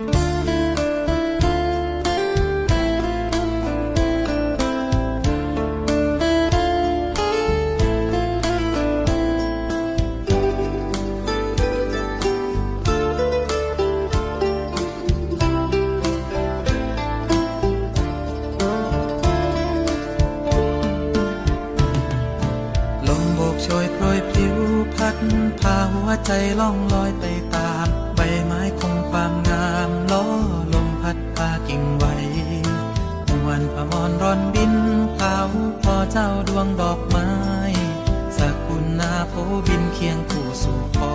ลมโบกโชยโปรยผิวพัดพาหัวใจล่องลอยไปตาม อกไม้สกุลนาโพบินเคียงคู่สู่พอ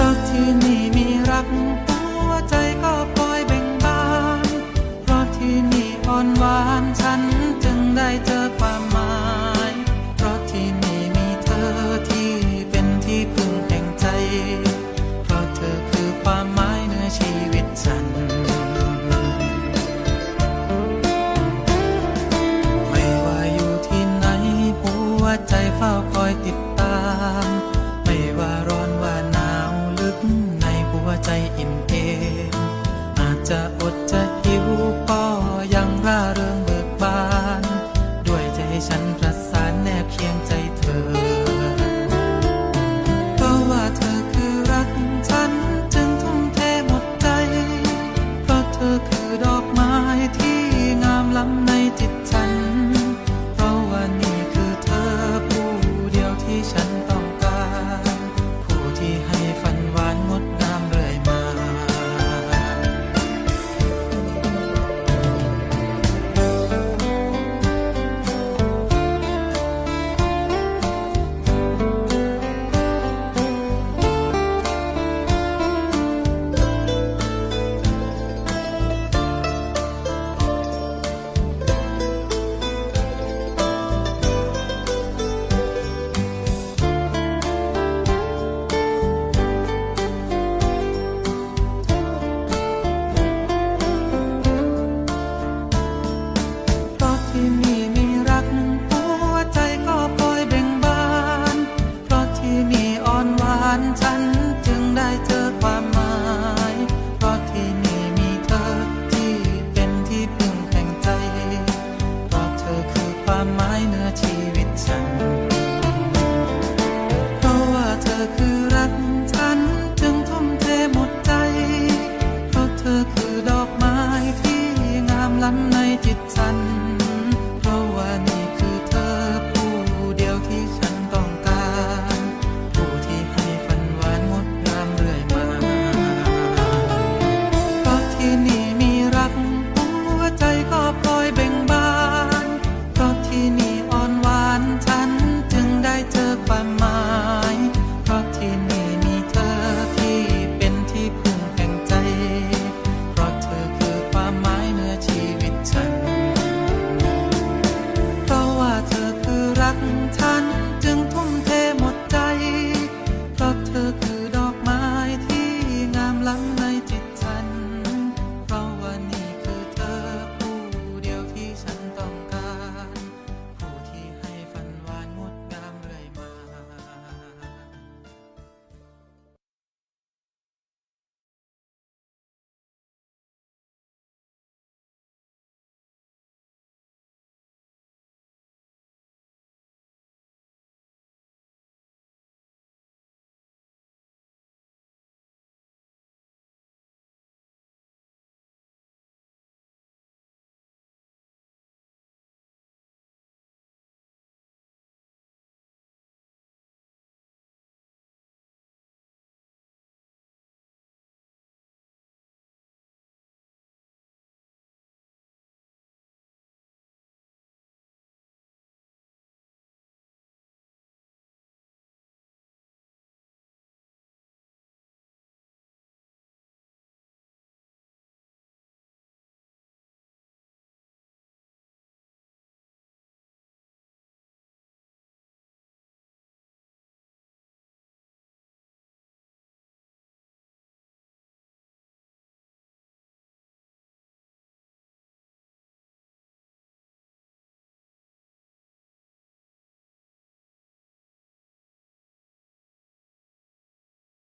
รักที่นี่มีรัก เฝ้าคอยติดตาม ไม่ว่าร้อนว่าหนาวลึกในหัวใจอิ่มเอมอาจจะอดจะหิวก็ยังร่าเริงเบิกบาน ด้วยใจฉันประสานแนบเคียงใจเธอ เพราะว่าเธอคือรักฉันจึงทุ่มเทหมดใจ เพราะเธอคือดอกไม้ที่งามล้ำ ล้ำในจิตฉัน